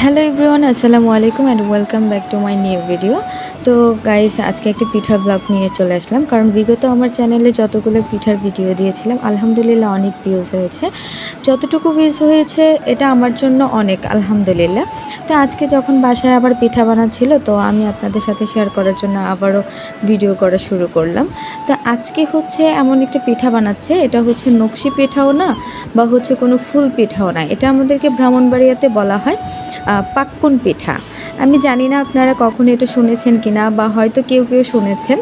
Hello everyone আসসালামু আলাইকুম and welcome back to my new video তো গাইস আজকে একটি পিঠার ব্লগ নিয়ে চলে আসলাম। কারণ বিগত আমার চ্যানেলে যতগুলো পিঠার ভিডিও দিয়েছিলাম, আলহামদুলিল্লাহ অনেক ভিউজ হয়েছে। যতটুকু ভিউজ হয়েছে, এটা আমার জন্য অনেক, আলহামদুলিল্লাহ। তো আজকে যখন বাসায় আবার পিঠা বানাচ্ছিল, তো আমি আপনাদের সাথে শেয়ার করার জন্য আবারও ভিডিও করা শুরু করলাম। তো আজকে হচ্ছে এমন একটা পিঠা বানাচ্ছে, এটা হচ্ছে নকশি পিঠাও না, বা হচ্ছে কোনো ফুল পিঠাও না। এটা আমাদেরকে ব্রাহ্মণবাড়িয়াতে বলা হয়। পাক্কুন পিঠা। আমি জানি না আপনারা কখনো এটা শুনেছেন কিনা বা হয়তো কেউ কেউ শুনেছেন।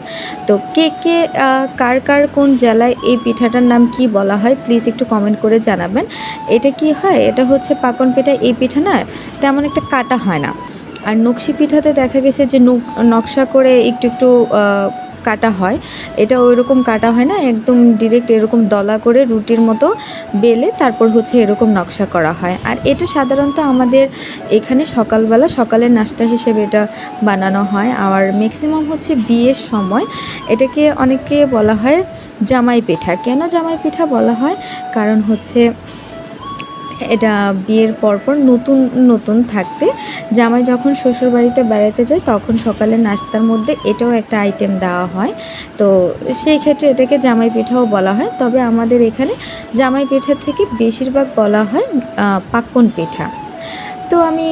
তো কে কে কার কার কোন জেলায় এই পিঠাটার নাম কি বলা হয় প্লিজ একটু কমেন্ট করে জানাবেন। এটা কি হয়? এটা হচ্ছে পাকন পিঠা, এই পিঠা না তেমন একটা কাটা হয় না। আর নকশি পিঠাতে দেখা গেছে যে নক- নকশা করে একটু একটু কাটা হয়। এটা ওই রকম কাটা হয় না, একদম ডিরেক্ট এরকম দলা করে রুটির মতো বেলে তারপর হচ্ছে এরকম নকশা করা হয়। আর এটা সাধারণত আমাদের এখানে সকালবেলা সকালের নাস্তা হিসেবে এটা বানানো হয়। আর ম্যাক্সিমাম হচ্ছে বিয়ের সময় এটাকে অনেকে বলা হয় জামাই পিঠা। কেন জামাই পিঠা বলা হয়? কারণ হচ্ছে এটা বিয়ের পরপর নতুন নতুন থাকতে। জামাই যখন শ্বশুর বাড়িতে বেড়াতে যায়, তখন সকালে নাস্তার মধ্যে এটাও একটা আইটেম দেওয়া হয়। তো সেই ক্ষেত্রে এটাকে জামাই পিঠাও বলা হয়। তবে আমাদের এখানে জামাই পিঠা থেকে বেশিরভাগ বলা হয় পাক্কন পিঠা। তো আমি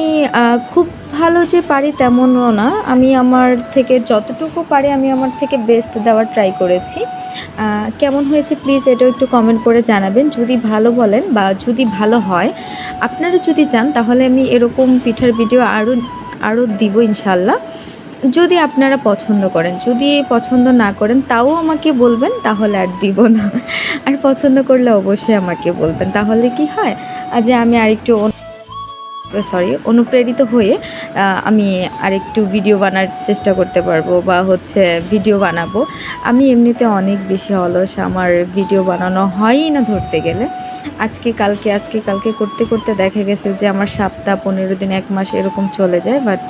খুব ভালো যে পারি তেমনও না। আমি আমার থেকে যতটুকু পারি আমি আমার থেকে বেস্ট দেওয়ার ট্রাই করেছি। কেমন হয়েছে প্লিজ এটাও একটু কমেন্ট করে জানাবেন। যদি ভালো বলেন বা যদি ভালো হয়, আপনারা যদি চান তাহলে আমি এরকম পিঠার ভিডিও আরও আরও দিব ইনশাল্লাহ। যদি আপনারা পছন্দ করেন, যদি পছন্দ না করেন তাও আমাকে বলবেন, তাহলে আর দিব না। আর পছন্দ করলে অবশ্যই আমাকে বলবেন, তাহলে কি হয়? যে আমি আরেকটু সরি অনুপ্রেরিত হয়ে আমি আরেকটু ভিডিও বানার চেষ্টা করতে পারব বা হচ্ছে ভিডিও বানাবো। আমি এমনিতে অনেক বেশি অলস, আমার ভিডিও বানানো হয়ই না ধরতে গেলে। আজকে কালকে আজকে কালকে করতে করতে দেখা গেছে যে আমার সপ্তাহ পনেরো দিন, এক মাস এরকম চলে যায় বাট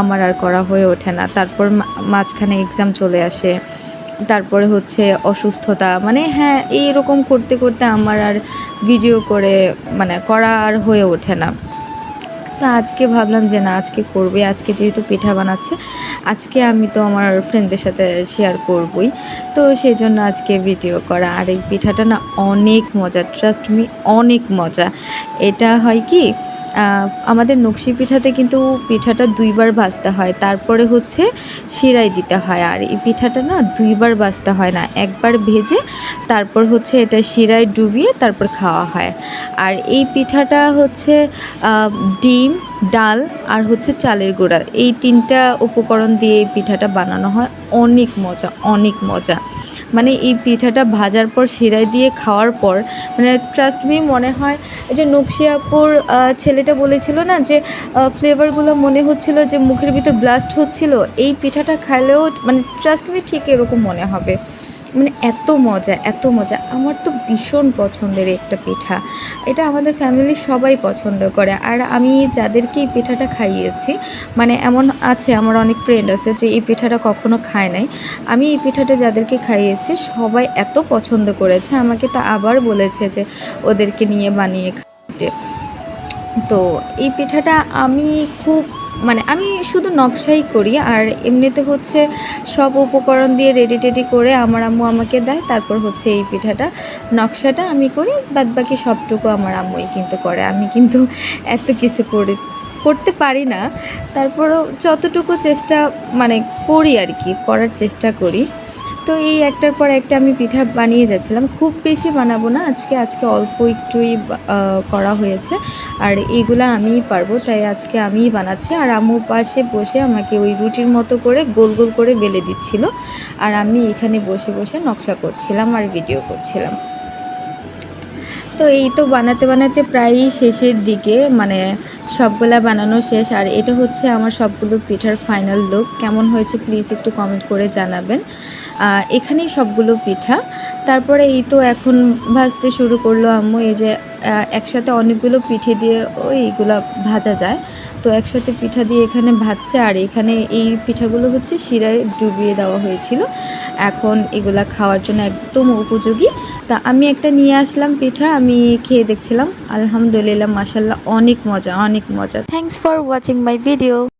আমার আর করা হয়ে ওঠে না। তারপর মাঝখানে এক্সাম চলে আসে, তারপরে হচ্ছে অসুস্থতা মানে হ্যাঁ এইরকম করতে করতে আমার আর ভিডিও করে মানে করা আর হয়ে ওঠে না। তা আজকে ভাবলাম যে না, আজকে করবে আজকে যেহেতু পিঠা বানাচ্ছে, আজকে আমি তো আমার ফ্রেন্ডদের সাথে শেয়ার করবই। তো সেই জন্য আজকে ভিডিও করা। আর এই পিঠাটা না অনেক মজা ট্রাস্ট মি অনেক মজা। এটা হয় কি আমাদের নকশি পিঠাতে কিন্তু পিঠাটা দুইবার ভাজতে হয়। তারপরে হচ্ছে শিরাই দিতে হয়। আর এই পিঠাটা না দুইবার ভাজতে হয় না, একবার ভেজে তারপর হচ্ছে এটা শিরায় ডুবিয়ে তারপর খাওয়া হয়। আর এই পিঠাটা হচ্ছে ডিম, ডাল আর হচ্ছে চালের গুঁড়া। এই তিনটা উপকরণ দিয়ে এই পিঠাটা বানানো হয়। অনেক মজা অনেক মজা। মানে এই পিঠাটা ভাজার পর শিরায় দিয়ে খাওয়ার পর মানে ট্রাস্ট মি মনে হয় যে নকশিয়াপুর ছেলেটা বলেছিল না যে ফ্লেভারগুলো মনে হচ্ছিল যে মুখের ভিতর ব্লাস্ট হচ্ছিল, এই পিঠাটা খাইলেও মানে ট্রাস্ট মি ঠিক এরকম মনে হবে। মানে এত মজা এত মজা। আমার তো ভীষণ পছন্দের একটা পিঠা। এটা আমাদের ফ্যামিলির সবাই পছন্দ করে। আর আমি যাদেরকে এই পিঠাটা খাইয়েছি মানে এমন আছে, আমার অনেক ফ্রেন্ড আছে যে এই পিঠাটা কখনো খায় নাই। আমি এই পিঠাটা যাদেরকে খাইয়েছি, সবাই এত পছন্দ করেছে। আমাকে তা আবার বলেছে যে ওদেরকে নিয়ে বানিয়ে খাইতে। তো এই পিঠাটা আমি খুব মানে আমি শুধু নকশাই করি, আর এমনিতে হচ্ছে সব উপকরণ দিয়ে রেডি টেডি করে আমার আম্মু আমাকে দেয়, তারপর হচ্ছে এই পিঠাটা, নকশাটা আমি করি বাদ বাকি সবটুকু আমার আম্মুই কিন্তু করে। আমি কিন্তু এত কিছু করি, করতে পারি না। তারপরও যতটুকু চেষ্টা মানে করি আর কি, করার চেষ্টা করি। তো এই একটার পর একটা আমি পিঠা বানিয়ে যাচ্ছিলাম। খুব বেশি বানাবো না, আজকে আজকে অল্প একটুই করা হয়েছে। আর এগুলা আমিই পারব, তাই আজকে আমিই বানাচ্ছি। আর আম্মু পাশে বসে আমাকে ওই রুটির মতো করে গোল গোল করে বেলে দিচ্ছিল। আর আমি এখানে বসে বসে নকশা করছিলাম আর ভিডিও করছিলাম। তো এই তো বানাতে বানাতে প্রায়ই শেষের দিকে মানে সবগুলা বানানো শেষ, আর এটা হচ্ছে আমার সবগুলো পিঠার ফাইনাল লুক কেমন হয়েছে প্লিজ একটু কমেন্ট করে জানাবেন। এখানেই সবগুলো পিঠা। তারপরে এই তো এখন ভাজতে শুরু করল আম্মু, এই যে একসাথে অনেকগুলো পিঠে দিয়ে ওই এইগুলা ভাজা যায়। তো একসাথে পিঠা দিয়ে এখানে ভাজছে, আর এখানে এই পিঠাগুলো হচ্ছে শিরায় ডুবিয়ে দেওয়া হয়েছিল। এখন এগুলা খাওয়ার জন্য একদম উপযোগী। তা আমি একটা নিয়ে আসলাম পিঠা, আমি খেয়ে দেখছিলাম। আলহামদুলিল্লাহ মাসাল্লাহ অনেক মজা, অনেক অনেক মজা। Thanks for watching my video